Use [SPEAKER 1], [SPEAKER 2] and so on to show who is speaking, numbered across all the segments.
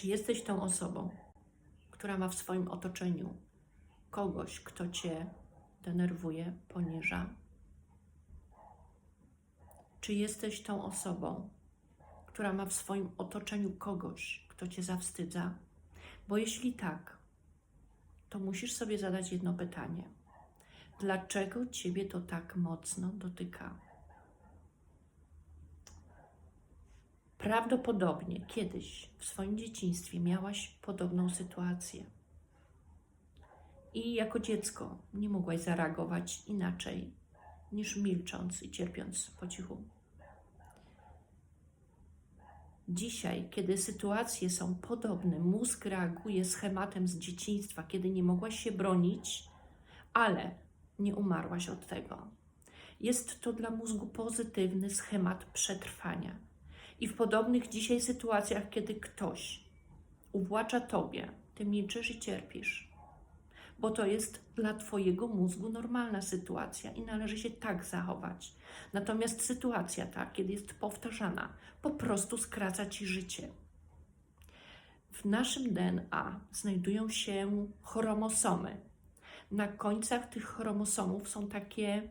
[SPEAKER 1] Czy jesteś tą osobą, która ma w swoim otoczeniu kogoś, kto cię denerwuje, poniża? Czy jesteś tą osobą, która ma w swoim otoczeniu kogoś, kto cię zawstydza? Bo jeśli tak, to musisz sobie zadać jedno pytanie: dlaczego ciebie to tak mocno dotyka? Prawdopodobnie kiedyś w swoim dzieciństwie miałaś podobną sytuację. I jako dziecko nie mogłaś zareagować inaczej niż milcząc i cierpiąc po cichu. Dzisiaj, kiedy sytuacje są podobne, mózg reaguje schematem z dzieciństwa, kiedy nie mogłaś się bronić, ale nie umarłaś od tego. Jest to dla mózgu pozytywny schemat przetrwania. I w podobnych dzisiaj sytuacjach, kiedy ktoś uwłacza tobie, ty milczysz i cierpisz, bo to jest dla Twojego mózgu normalna sytuacja i należy się tak zachować. Natomiast sytuacja ta, kiedy jest powtarzana, po prostu skraca Ci życie. W naszym DNA znajdują się chromosomy. Na końcach tych chromosomów są takie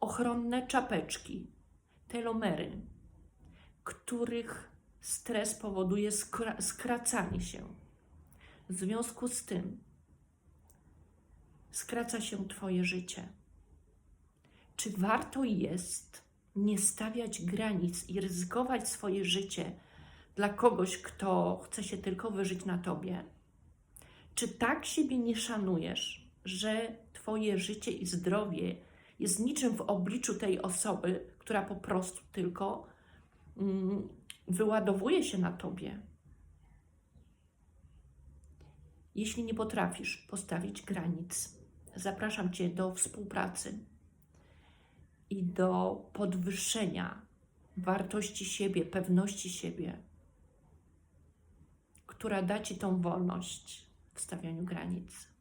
[SPEAKER 1] ochronne czapeczki, telomery, których stres powoduje skra- skracanie się. W związku z tym skraca się Twoje życie. Czy warto jest nie stawiać granic i ryzykować swoje życie dla kogoś, kto chce się tylko wyżyć na Tobie? Czy tak siebie nie szanujesz, że Twoje życie i zdrowie jest niczym w obliczu tej osoby, która po prostu tylko wyładowuje się na Tobie? Jeśli nie potrafisz postawić granic, zapraszam Cię do współpracy i do podwyższenia wartości siebie, pewności siebie, która da Ci tą wolność w stawianiu granic.